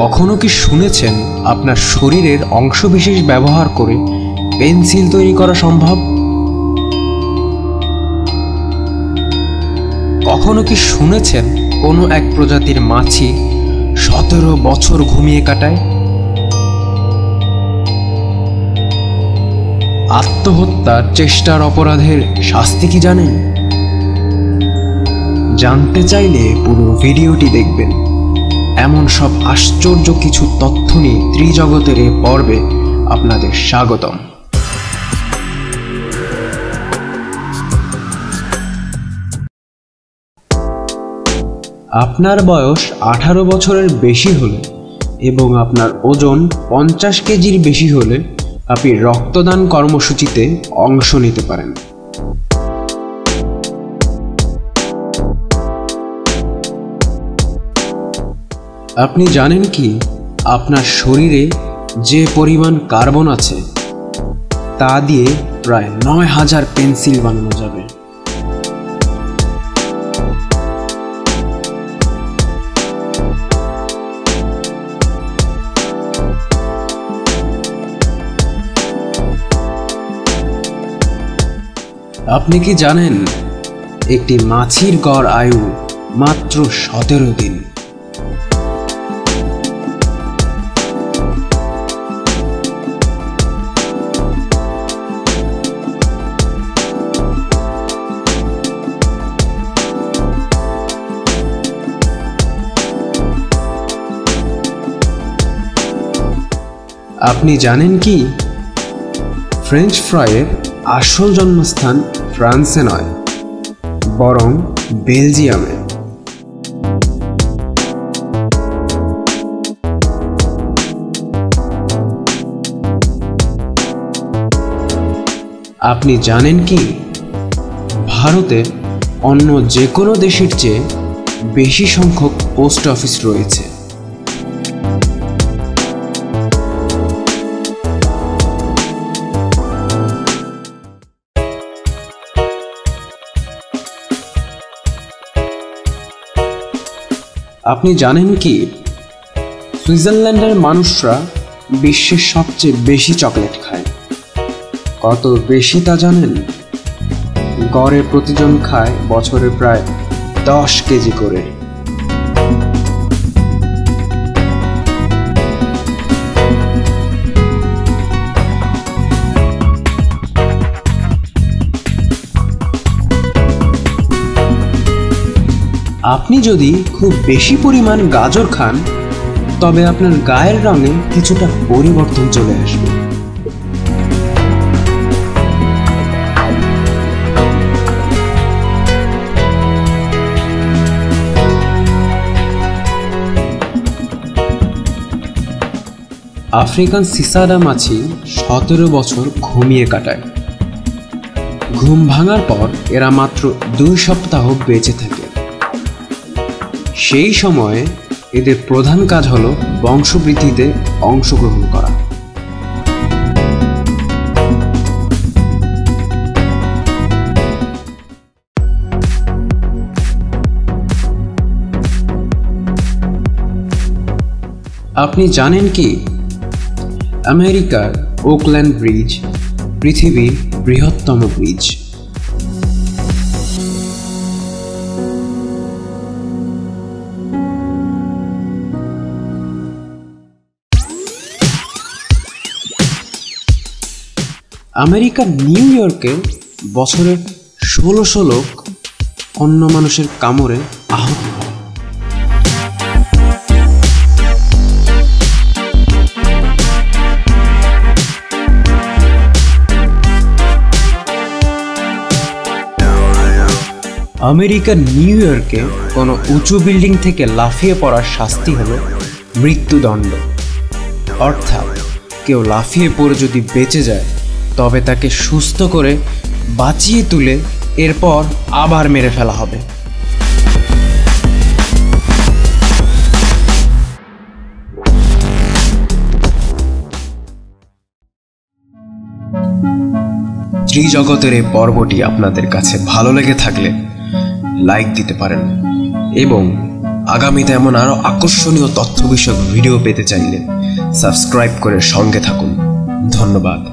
কখনো কি শুনেছেন আপনার শরীরের অংশবিশেষ ব্যবহার করে পেন্সিল তৈরি করা সম্ভব? কখনো কি শুনেছেন কোনো এক প্রজাতির মাছি সতেরো বছর ঘুমিয়ে কাটায়? আত্মহত্যার চেষ্টার অপরাধের শাস্তি কি জানেন? জানতে চাইলে পুরো ভিডিওটি দেখবেন। এমন সব আশ্চর্য কিছু তথ্য নিয়ে ত্রিজগতের এ পর্বে আপনাদের স্বাগতম। আপনার বয়স আঠারো বছরের বেশি হলে এবং আপনার ওজন পঞ্চাশ কেজির বেশি হলে আপনি রক্তদান কর্মসূচিতে অংশ নিতে পারেন। আপনি জানেন কি? আপনার শরীরে যে পরিমাণ কার্বন আছে, তা দিয়ে প্রায় নয় হাজার পেন্সিল বানানো যাবে। আপনি কি জানেন, একটি মাছির গড় আয়ু মাত্র সতেরো দিন। আপনি জানেন কি? ফ্রেঞ্চ ফ্রাইয়ের আসল জন্মস্থান ফ্রান্সে নয়, বরং বেলজিয়ামে। আপনি জানেন কি? ভারতে অন্য যে কোনো দেশের চেয়ে বেশি সংখ্যক পোস্ট অফিস রয়েছে। আপনি জানেন কি? সুইজারল্যান্ডের মানুষরা বিশ্বের সবচেয়ে বেশি চকলেট খায়। কত বেশি তা জানেন? গড়ে প্রতিজন খায় বছরে প্রায় দশ কেজি করে। আপনি যদি খুব বেশি পরিমাণ গাজর খান, তবে আপনার গায়ের রঙে কিছুটা পরিবর্তন চলে আসবে। আফ্রিকান সিসাডা মাছি সতেরো বছর ঘুমিয়ে কাটায়। ঘুম ভাঙার পর এরা মাত্র দুই সপ্তাহ বেঁচে থাকে। সেই সময়ে এদের প্রধান কাজ হল বংশবৃদ্ধিতে অংশগ্রহণ করা। আপনি জানেন কি? আমেরিকার ওকল্যান্ড ব্রিজ পৃথিবীর বৃহত্তম ব্রিজ। আমেরিকার নিউ ইয়র্কে বছরে ষোলোশো লোক অন্য মানুষের কামড়ে আহত আমেরিকার নিউ ইয়র্কে কোনো উঁচু বিল্ডিং থেকে লাফিয়ে পড়ার শাস্তি হলো মৃত্যুদণ্ড। অর্থাৎ কেউ লাফিয়ে পড়ে যদি বেঁচে যায় তবে তাকে সুস্থ করে বাঁচিয়ে তুলে এরপর আবার মেরে ফেলা হবে। ত্রিজগতের এই পর্বটি আপনাদের কাছে ভালো লেগে থাকলে লাইক দিতে পারেন এবং আগামীতে এমন আরও আকর্ষণীয় তথ্য বিষয়ক ভিডিও পেতে চাইলে সাবস্ক্রাইব করে সঙ্গে থাকুন। ধন্যবাদ।